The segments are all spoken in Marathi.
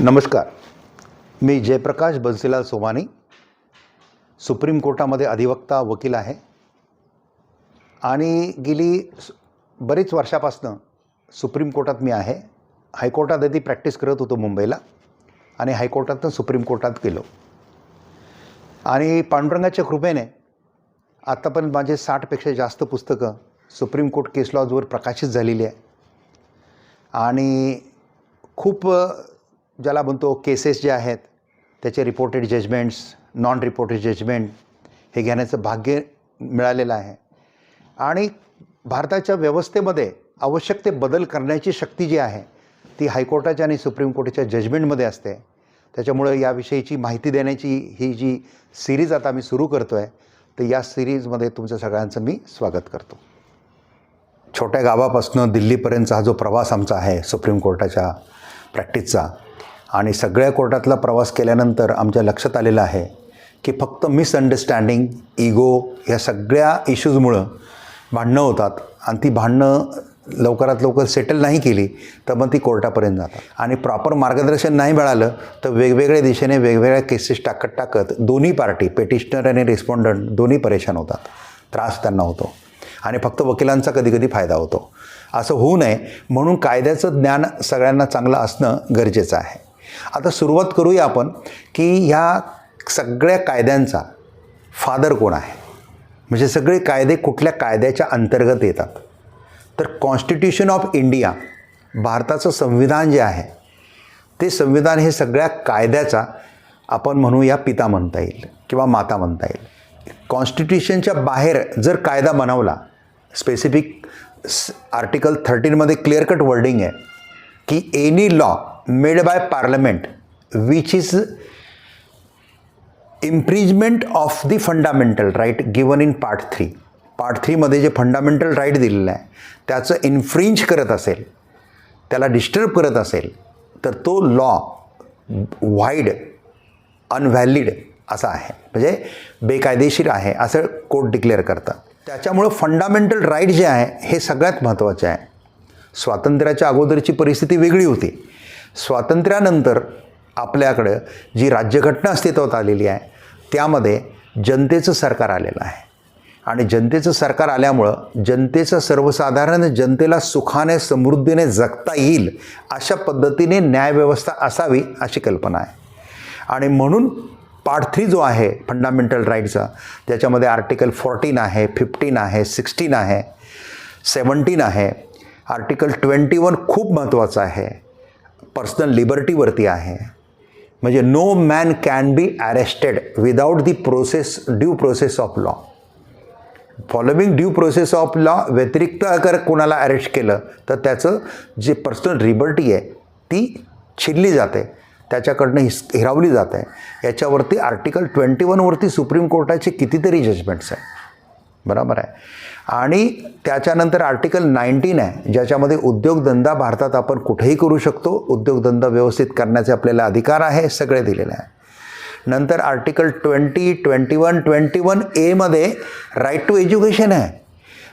नमस्कार. मी जयप्रकाश बन्सीलाल सोमानी. सुप्रीम कोर्टामध्ये अधिवक्ता वकील आहे. आणि गेली बरीच वर्षापासनं सुप्रीम कोर्टात मी आहे. हायकोर्टात आधी प्रॅक्टिस करत होतो मुंबईला आणि हायकोर्टातनं सुप्रीम कोर्टात गेलो. आणि पांडुरंगाच्या कृपेने आत्तापर्यंत माझे साठपेक्षा जास्त पुस्तकं सुप्रीम कोर्ट केस लॉजवर प्रकाशित झालेली आहे. आणि खूप ज्याला म्हणतो केसेस जे आहेत त्याचे reported judgments non reported judgment हे घेण्याचं भाग्य मिळालेलं आहे. आणि भारताच्या व्यवस्थेमध्ये आवश्यक ते बदल करण्याची शक्ती जी आहे ती हायकोर्टाच्या आणि सुप्रीम कोर्टाच्या जजमेंटमध्ये असते. त्याच्यामुळं याविषयीची माहिती देण्याची ही जी सिरीज आता मी सुरू करतो आहे तर या सिरीजमध्ये तुमचं सगळ्यांचं मी स्वागत करतो. छोट्या गावापासून दिल्लीपर्यंतचा हा जो प्रवास आमचा आहे सुप्रीम कोर्टाच्या प्रॅक्टिसचा आणि सगळ्या कोर्टातला प्रवास केल्यानंतर आमच्या लक्षात आलेलं आहे की फक्त मिसअंडरस्टँडिंग इगो या सगळ्या इश्यूजमुळं भांडणं होतात. आणि ती भांडणं लवकरात लवकर सेटल नाही केली तर मग ती कोर्टापर्यंत जातात. आणि प्रॉपर मार्गदर्शन नाही मिळालं तर वेगवेगळ्या दिशेने वेगवेगळ्या केसेस टाकत टाकत दोन्ही पार्टी पेटिशनर आणि रिस्पॉन्डंट दोन्ही परेशान होतात. त्रास त्यांना होतो. आणि फक्त वकिलांचा कधीकधी फायदा होतो. असं होऊ नये म्हणून कायद्याचं ज्ञान सगळ्यांना चांगलं असणं गरजेचं आहे. आता सुरुवात करूया आपण की ह्या सगळ्या कायद्यांचा फादर कोण आहे? म्हणजे सगळे कायदे कुठल्या कायद्याच्या अंतर्गत येतात? तर कॉन्स्टिट्यूशन ऑफ इंडिया भारताचं संविधान जे आहे ते संविधान हे सगळ्या कायद्याचा आपण म्हणू या पिता म्हणता येईल किंवा माता म्हणता येईल. कॉन्स्टिट्यूशनच्या बाहेर जर कायदा बनवला स्पेसिफिक आर्टिकल थर्टीनमध्ये क्लिअर कट वर्डिंग आहे की any law made by parliament which is imprisonment of the fundamental right given in part three part थ्रीमध्ये जे फंडामेंटल राईट दिलेलं आहे त्याचं इन्फ्रिंज करत असेल त्याला डिस्टर्ब करत असेल तर तो लॉ वाईड अनव्हॅलिड असा आहे. म्हणजे बेकायदेशीर आहे असं कोर्ट डिक्लेअर करतं त्याच्यामुळं फंडामेंटल राईट जे आहे हे सगळ्यात महत्त्वाचे आहे. स्वातंत्र्याच्या अगोदरची परिस्थिती वेगळी होती. स्वातंत्र्यानंतर आपल्याकडं जी राज्यघटना अस्तित्वात आलेली आहे त्यामध्ये जनतेचं सरकार आलेलं आहे. आणि जनतेचं सरकार आल्यामुळं जनतेचं सर्वसाधारण जनतेला सुखाने समृद्धीने जगता येईल अशा पद्धतीने न्यायव्यवस्था असावी अशी कल्पना आहे. आणि म्हणून पार्ट थ्री जो आहे फंडामेंटल राईटचा त्याच्यामध्ये आर्टिकल फोर्टीन आहे फिफ्टीन आहे सिक्स्टीन आहे सेवन्टीन आहे. आर्टिकल ट्वेंटी वन खूप महत्त्वाचं आहे. पर्सनल लिबर्टीवरती आहे. म्हणजे no man can be arrested without the process due process of law following due process of law व्यतिरिक्त अगर कोणाला अरेस्ट केलं तर त्याचं जे पर्सनल लिबर्टी आहे ती छिनली जाते. त्याच्याकडनं हिस हिरावली जाते. याच्यावरती आर्टिकल ट्वेंटी वनवरती सुप्रीम कोर्टाचे कितीतरी जजमेंट्स आहे बरोबर आहे. आणि त्याच्यानंतर आर्टिकल नाईन्टीन आहे ज्याच्यामध्ये उद्योगधंदा भारतात आपण कुठेही करू शकतो. उद्योगधंदा व्यवस्थित करण्याचे आपल्याला अधिकार आहे सगळे दिलेले आहे. नंतर article twenty twenty one twenty one एमध्ये राईट टू एज्युकेशन आहे.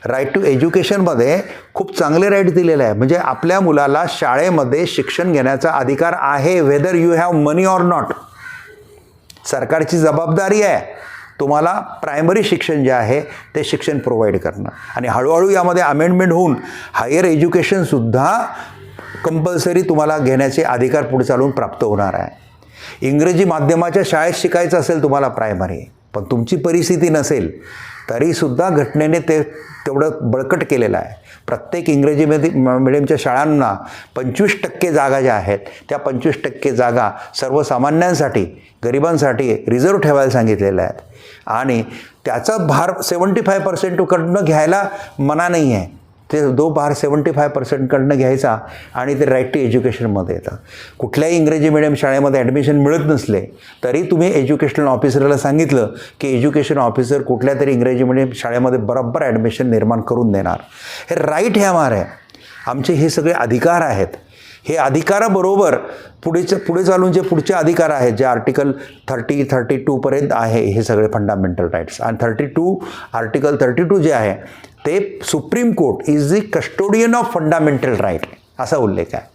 राईट टू एज्युकेशनमध्ये खूप चांगले राईट दिलेले आहे. म्हणजे आपल्या मुलाला शाळेमध्ये शिक्षण घेण्याचा अधिकार आहे whether you have money or not सरकारची जबाबदारी आहे. तुम्हाला प्रायमरी शिक्षण जे आहे ते शिक्षण प्रोव्हाइड करणं आणि हळूहळू यामध्ये अमेंडमेंट होऊन हायर एज्युकेशनसुद्धा कंपल्सरी तुम्हाला घेण्याचे अधिकार पुढे चालून प्राप्त होणार आहे. इंग्रजी माध्यमाच्या शाळेत शिकायचं असेल तुम्हाला प्रायमरी पण तुमची परिस्थिती नसेल तरीसुद्धा घटनेने ते तेवढं बळकट केलेलं आहे. प्रत्येक इंग्रजी मिडियमच्या शाळांना पंचवीस टक्के जागा ज्या आहेत त्या पंचवीस टक्के जागा सर्वसामान्यांसाठी गरिबांसाठी रिझर्व ठेवायला सांगितलेल्या आहेत. आणि त्याचा भार सेवन्टी फाय पर्सेंटकडनं घ्यायला मना नाही आहे ते दो बार सेवन्टी फाय पर्सेंटकडनं घ्यायचा आणि ते राईट टू एज्युकेशनमध्ये येतं. कुठल्याही इंग्रजी मिडियम शाळेमध्ये ॲडमिशन मिळत नसले तरी तुम्ही एज्युकेशनल ऑफिसरला सांगितलं की एज्युकेशन ऑफिसर कुठल्या तरी इंग्रजी मिडियम शाळेमध्ये बरोबर ॲडमिशन निर्माण करून देणार. हे राईट हे आम्हाला आहे. आमचे हे सगळे अधिकार आहेत. हे अधिकाराबरोबर पुढेचे पुढे चालून जे पुढचे अधिकार आहेत जे आर्टिकल थर्टी थर्टी टूपर्यंत आहे हे सगळे फंडामेंटल राईट्स आणि thirty two article thirty two जे आहे ते supreme court is the custodian of fundamental right असा उल्लेख आहे.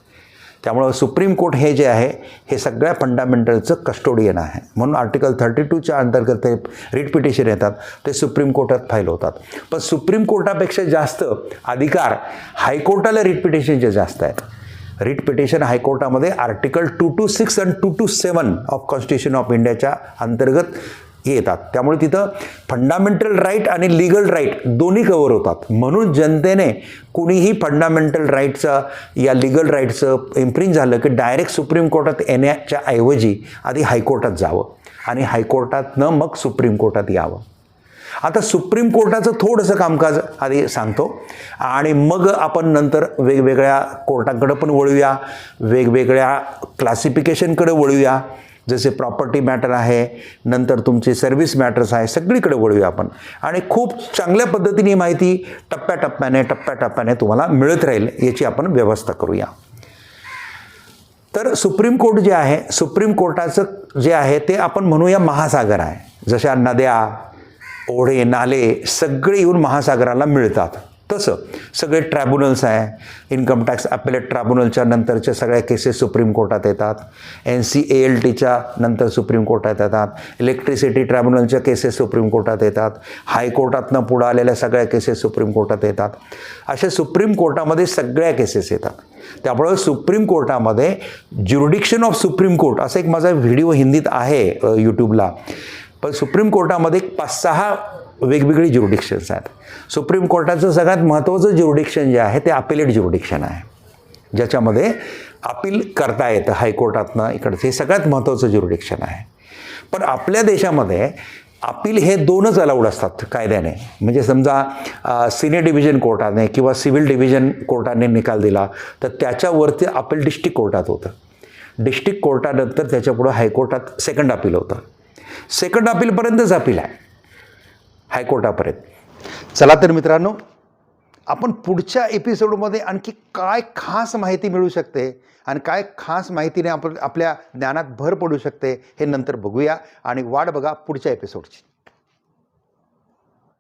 त्यामुळं सुप्रीम कोर्ट हे जे आहे हे सगळ्या फंडामेंटलचं कस्टोडियन आहे. म्हणून आर्टिकल थर्टी टूच्या अंतर्गत ते रिट पिटिशन येतात ते सुप्रीम कोर्टात फाईल होतात. पण सुप्रीम कोर्टापेक्षा जास्त अधिकार हायकोर्टाला रिट पिटिशनचे जास्त आहेत. Writ petition हायकोर्टामध्ये article two two six and two two seven of constitution of इंडियाच्या अंतर्गत येतात. त्यामुळे तिथं फंडामेंटल राईट आणि लिगल राईट दोन्ही कवर होतात. म्हणून जनतेने कुणीही फंडामेंटल राईटचं या लिगल राईटचं इम्प्रिंट झालं की डायरेक्ट सुप्रीम कोर्टात येण्याच्या ऐवजी आधी हायकोर्टात जावं. आणि हायकोर्टातनं मग सुप्रीम कोर्टात यावं. आता सुप्रीम कोर्टाचं थोडंसं कामकाज आधी सांगतो. आणि मग आपण नंतर वेगवेगळ्या कोर्टांकडं पण वळूया वेगवेगळ्या क्लासिफिकेशनकडे वळूया. जसे प्रॉपर्टी मॅटर आहे नंतर तुमचे सर्व्हिस मॅटर्स आहे सगळीकडे वळूया आपण. आणि खूप चांगल्या पद्धतीने ही माहिती टप्प्याटप्प्याने टप्प्याटप्प्याने तुम्हाला मिळत राहील याची आपण व्यवस्था करूया. तर सुप्रीम कोर्ट जे आहे सुप्रीम कोर्टाचं जे आहे ते आपण म्हणूया महासागर आहे. जशा नद्या ओढे नाले सगळे येऊन महासागराला मिळतात. तसं सगळे ट्रायब्युनल्स आहे. इन्कम टॅक्स अपेलेट ट्रायब्युनलच्या नंतरच्या सगळ्या केसेस सुप्रीम कोर्टात येतात. एन सी ए एल टीच्या नंतर सुप्रीम कोर्टात येतात. इलेक्ट्रिसिटी ट्रायब्युनलच्या केसेस सुप्रीम कोर्टात येतात. हायकोर्टातनं पुढं आलेल्या सगळ्या केसेस सुप्रीम कोर्टात येतात. अशा सुप्रीम कोर्टामध्ये सगळ्या केसेस येतात. त्यामुळं सुप्रीम कोर्टामध्ये ज्युरिडिक्शन ऑफ सुप्रीम कोर्ट असा एक माझा व्हिडिओ हिंदीत आहे यूट्यूबला पण सुप्रीम कोर्टामध्ये एक पाच सहा वेगवेगळी ज्युरिडिक्शन्स आहेत. सुप्रीम कोर्टाचं सगळ्यात महत्त्वाचं ज्युरिडिक्शन जे आहे ते अपिलेट ज्युरिडिक्शन आहे. ज्याच्यामध्ये अपील करता येतं हायकोर्टातनं इकडचं. हे सगळ्यात महत्त्वाचं ज्युरिडिक्शन आहे. पण आपल्या देशामध्ये अपील हे दोनच अलाउड असतात कायद्याने. म्हणजे समजा सिनियर डिव्हिजन कोर्टाने किंवा सिव्हिल डिव्हिजन कोर्टाने निकाल दिला तर त्याच्यावरती अपील डिस्ट्रिक्ट कोर्टात होतं. डिस्ट्रिक्ट कोर्टानंतर त्याच्यापुढं हायकोर्टात सेकंड अपील होतं. सेकंड अपीलपर्यंतच अपील आहे. हायकोर्टापर्यंत. चला तर मित्रांनो आपण पुढच्या एपिसोडमध्ये आणखी काय खास माहिती मिळू शकते आणि काय खास माहितीने आपण आपल्या ज्ञानात भर पडू शकते हे नंतर बघूया आणि वाट बघा पुढच्या एपिसोडची.